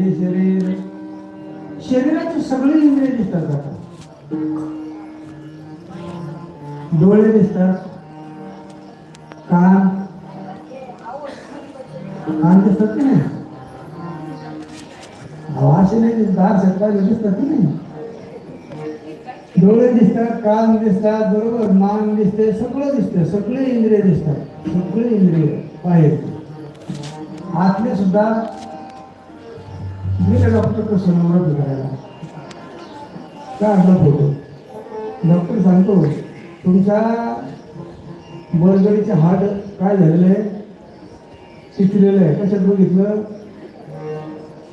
शरीर. शरीराचे सगळे इंद्रिय दिसतात आता. डोळे दिसतात. कान. कान दिसतात की नाही? आवाज नाही दार सटकायला दिसतात की नाही? डोळे दिसतात कान दिसतात बरोबर? मान दिसते सगळं दिसतं सगळे इंद्रिय दिसतात सगळे इंद्रिय बाहेर. आतले सुद्धा मी त्या डॉक्टरकडे सोनोग्राफी करायला काय आपला होतो? डॉक्टर सांगतो तुमचा बळगडीचे हाड काय झालेलं आहे? चिचलेलं आहे. कशात बघितलं?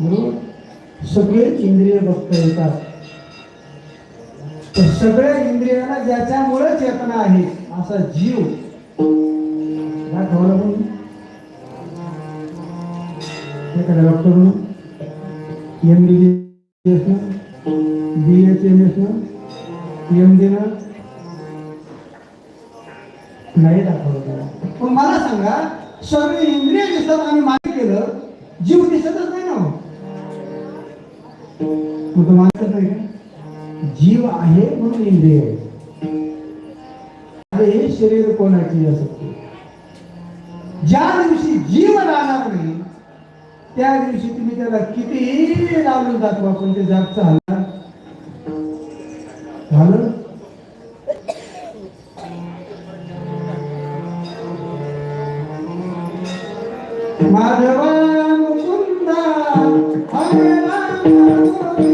बरोबर सगळे इंद्रिय बघता येतात. तर सगळ्या इंद्रियाला ज्याच्यामुळे चेतना आहे असा जीव काय ठेवला पण डॉक्टर म्हणून. एम बी बी एसनं बी एच एम एसनं एम डीनं नाही दाखवलं पण मला सांगा सर्व इंद्रिय दिसतात आणि मागे केलं जीव दिसतच नाही ना कुठं मग मानत नाही का? जीव आहे म्हणून इंद्रिय आहे. हे शरीर कोणाची असते ज्या दिवशी जीव राहणार नाही त्या दिवशी तुम्ही त्याला किती लावून दाखवा पण ते जागचं हलणार झालं? माधवा मुकुंदा हरे राम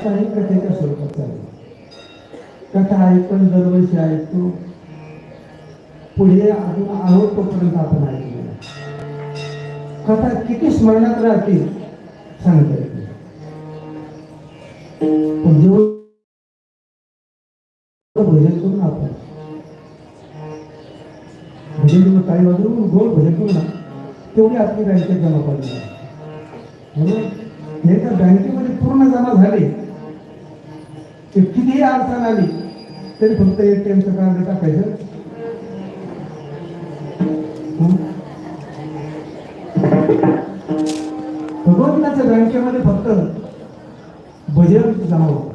कथा ही कथेच्या स्वरूपात चालली. कथा ऐकून दरवर्षी ऐकतो. पुढे अजून आहोत तोपर्यंत आपण ऐकलं. कथा किती स्मरणात राहतील सांगता येत पण जेव्हा भजन करू ना आपण भजन करून काही वाजून गोड भजन करू ना तेवढी आपली बँकेत जमा पाहिजे म्हणून हे तर बँकेमध्ये पूर्ण जमा झाली. ते कितीही अडचण आली तरी फक्त एटीएमचं कार्ड टाकायचं. भगवंताच्या बँकेमध्ये फक्त बजेट जावं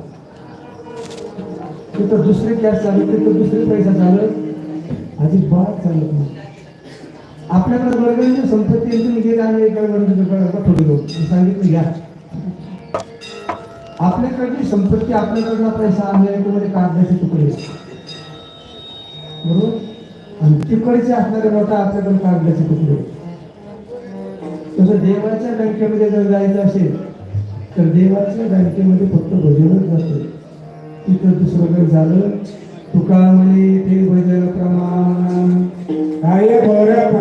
तिथं दुसरे कॅश चालत तिथं दुसरे पैसा चालत अजिबात चालत नाही. आपल्याकडे वर्गांची संपत्ती आहे, तुम्ही आणि एका वर्गाकडे थोडी लोक सांगितलं घ्या आपल्याकडची संपत्ती आपल्याकडला पैसा आहे याच्यामध्ये कागदाचे तुकडे. बरोबर? आणि तिकडचे असणारे नोटा आपल्याकडे कागदाचे तुकडे. तसं देवाच्या बँकेमध्ये जर जायचं असेल तर देवाच्या बँकेमध्ये फक्त भजनच जातं तिथं दुसरं काही झालं तुका म्हणे ते भजन प्रमाण. काय बरं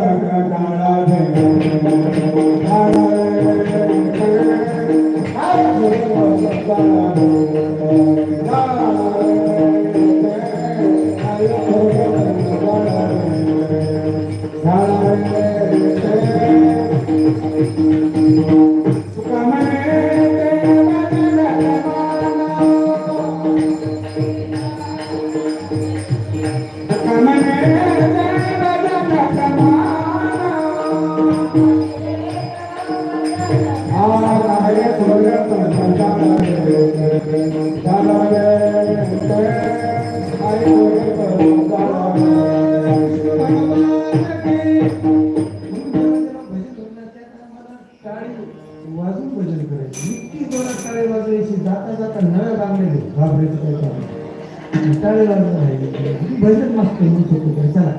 बांगडे घाबरायचं काय काम टाळे वाजवत राहिले भजन मस्त म्हणून होतो काय? चला.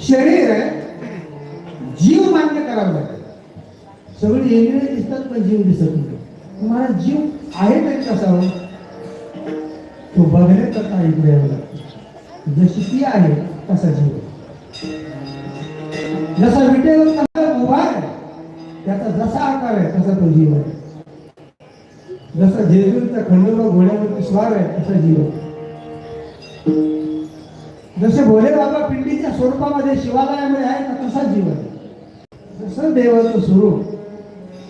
शरीर जीव मान्य करावं लागेल. सगळी इंद्रिय दिसतात पण जीव दिसत नाही. तुम्हाला जीव आहे तरी कसा हो? तो बघण्याकरता इकडे यावं लागतो. जशी ती आहे तसा जीव जसा विटेवर कसा उभा आहे त्याचा जसा आकार आहे तसा तो जीव आहे. जसा जेजुरीचा खंडोबा घोड्यावरती स्वार आहे तसा जीव. जसे भोले बाबा पिंडीच्या स्वरूपामध्ये शिवालयामध्ये आहे ना तसा जीव आहे. जसं देवाचं स्वरूप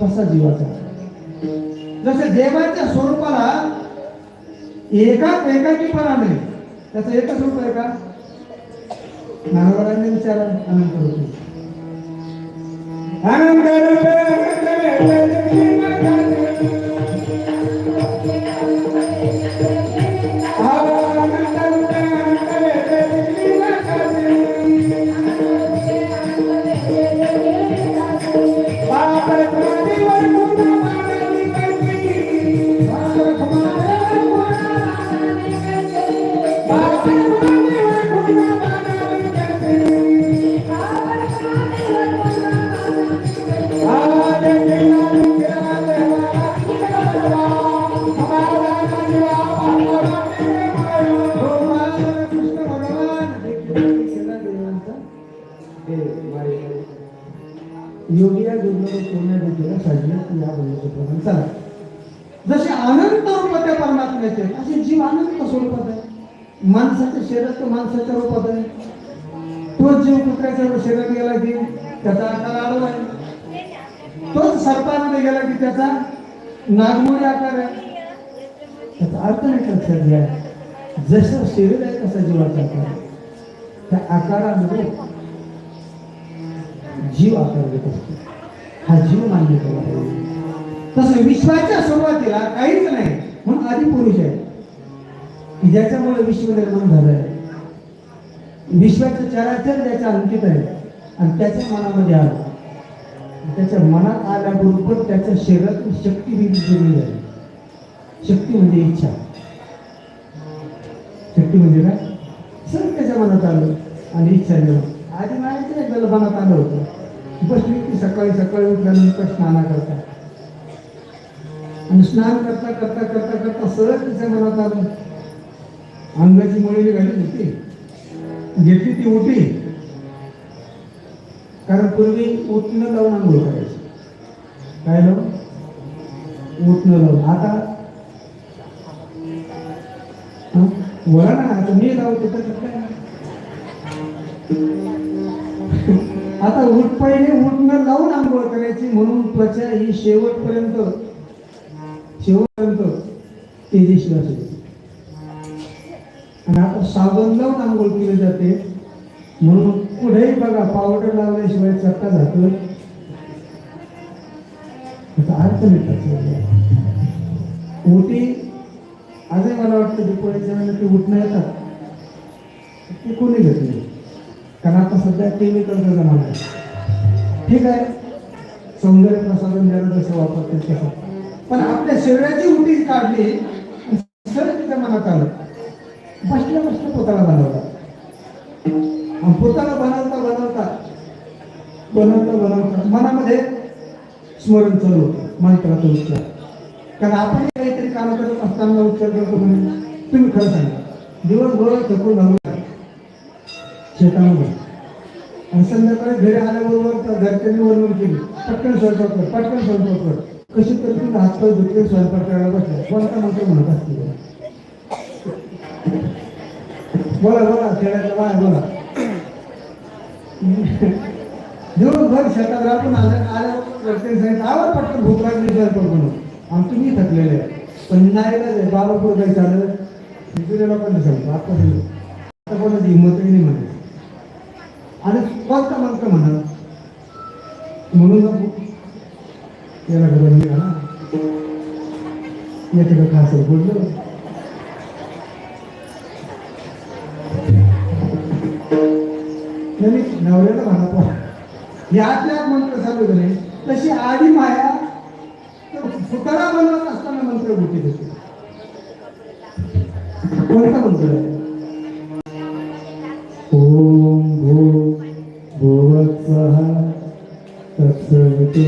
तसा जीवाचा. जसे देवाच्या स्वरूपाला एका एकाकीपणा नाही त्याचं एकच रूप आहे का? नारदारांनी विचारा अनंत होते. अनंत योगिया दुर्लभ या जसे आनंद रूप त्या परमात्म्याचे असे जीव आनंद स्वरूपात आहे माणसाच्या शरीरात तो माणसाच्या रूपात आहे. तोच जीव कुत्र्याच्या शरीरात गेला की त्याचा आकार आलो आहे. तोच सर्पामध्ये गेला की त्याचा नागमोडी आकार आहे. त्याचा अर्थ नाही लक्षात घ्या जसं शरीर आहे तसा जीवाचा आकार त्या आकारामध्ये जीव आकार देत असतो. हा जीव मान्य केला तसं विश्वाच्या सुरुवातीला काहीच नाही. म्हणून आधी पुरुष आहे. की ज्याच्यामुळे विश्व निर्माण झालं आहे विश्वाचं चराचर ज्याच्या अंकित आहे. आणि त्याच्या मनामध्ये आलं. त्याच्या मनात आल्याबरोबर त्याच्या शरीरातून शक्ती वेगळी आहे शक्ती म्हणजे इच्छा. शक्ती म्हणजे काय? सर त्याच्या मनात आलं. आणि इच्छा निर्माण आधी माहिती नाही त्याला मनात आलं होतं. बस की सकाळी सकाळी उठल्यानंतर स्नाना करता आणि स्नान करता करता करता करता सरळ त्याच्या मनात आलं. अंगाची मळी घालत होती. घेतली ती उठी कारण पूर्वी उठणं लावून आंघोळ करायची. काय लावून? उठणं लावून. आता? वळा ना आता मी लावते तर काय आता उठ पहिले उठणं लावून आंघोळ करायची म्हणून त्वचा ही शेवटपर्यंत शेवटपर्यंत तेजस्वी असेल. आणि आता साबण लावून आंघोळ केली जाते. म्हणून पुढेही बघा पावडर लावल्याशिवाय चक्का जातो त्याचा अर्थ मिळतात उटी आजही मला वाटतं दिपोळीच्या वेळेला ते उठणं येतात ते कोणी घेत नाही. कारण आता सध्या केमिकलचा जमाना आहे. ठीक आहे. सौंदर्य प्रसाधन द्यायला जसं वापरते तसं. पण आपल्या शरीराची उटी काढली सर तिच्या मनात आलं. बसल्या बसल्या पोताला बनवतात. आणि पोताला बनवता बनवता बनवता बनवता मनामध्ये स्मरण चालू होतं मंत्राचा उच्चार. कारण आपण काहीतरी काम करत असताना उच्चार करतो म्हणजे तुम्ही खरं सांगा. दिवसभर थकून घालून शेतामध्ये. आणि संध्याकाळी घरी आल्याबरोबर घरच्यांनी वरवर केली. पटकन स्वयंपाक कर पटकन स्वयंपाक कर. कशी तरी हातपाय धुतले स्वयंपाक करायला बसले कोणता मंत्र म्हणत असतील? बोला बोला खेळायचं बाय बोला. दिवसभर शेतात राहून आलं आल्यावर घरचे पटकन भूक लागली स्वयंपाक बनवून आणि तुम्ही थकलेले. आहे पण नाही ना बाबा काही चाललं जुन्या लोकांना सांगतो आता आता कोणाची हिंमतही नाही म्हणते. आणि कोणता मंत्र म्हणा म्हणून नको. त्याला घरून ना येते का खास बोललो. नाही नवऱ्याला म्हणा तो यातल्या मंत्र चालू झाले तशी आधी माया तर फुटारा बनवत असताना मंत्र गोटी देते. कोणता मंत्र आहे? ओम भो भुवत्सः तत्सवितुर्वरेण्यं